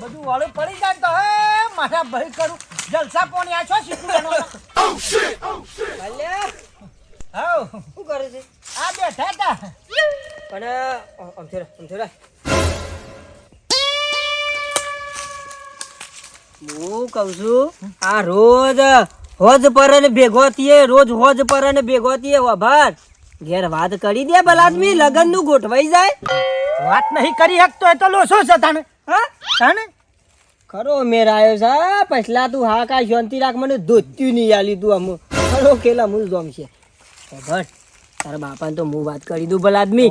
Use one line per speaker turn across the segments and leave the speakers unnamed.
બધું વાળું પડી જાય તો હે મારા ભાઈ કરું. જલસા પોણી આ છો શીખું એનો
ભલે
હાઉ
શું કરે છે?
આ બેઠા હતા.
પણ અમથો રે હું કહું છું આ રોજ હોજ પર ને ભેગો થઈએ રોજ હોજ પર ને ભેગો થઈએ વભાર ઘેર વાત કરી દે બલાદમી લગનનું ગોઠવાઈ જાય.
વાત નહીં કરી શકતો એ તો લોસો છે તને
હા? ખરો મેર આવ્યો છે પછલા તું હા કા શાંતિ રાખ મને ધોત્યું નહીં આ લીધું આમ. ખરો કેલા મૂળ જોમ છે. ભટ તારા બાપાને તો હું વાત કરી દઉં ભલા
આદમી.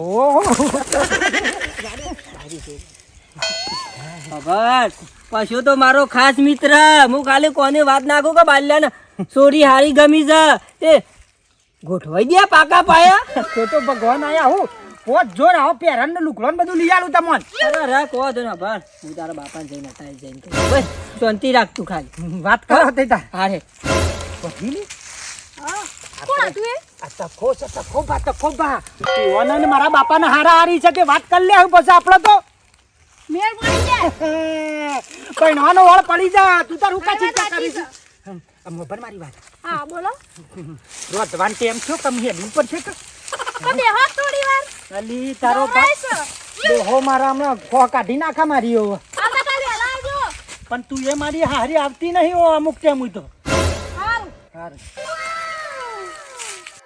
ખબર પશુ તો મારો ખાસ મિત્ર. હું કાલે કોને વાત નાખું કે બાલ્યાને સોરી હારી ગમી છે? એ ગોઠવાઈ દે પાકા પાયા?
તો ભગવાન આયા હું. પોત જોર આવો ને લુકડો ને બધું લઈ આલું તમોન.
અરે રા કહો જો ના ભાર હું તારા બાપાને જઈને હતા જઈને. બસ શાંતિ રાખ તું ખાલી
વાત કરો તે તાર.
હા રે.
પછી ને
કોણ હતું એ?
આ તખો છે તખો બા તખો બા તેઓને ને મારા બાપાને હારા હારી છે તે વાત કરી લે હવે પછી આપણો તો?
મેળ પડી જાય.
કઈનો વાળ પડી જા તું તાર
ઉકા
ચિંતા કરી છે મોબર મારી વાત.
હા બોલો.
રોધવાન ટેમ છો તમે હેડ ઉપર છે કે?
તો બેહો થોડી વાર.
અલી તારો. દેહો મારા હમણાં ખો કાઢી નાખા મારી
ઓ
પણ તું એ મારી હારી આવતી નહીં હો અમુક ટેમ તો.
સારું
હારું.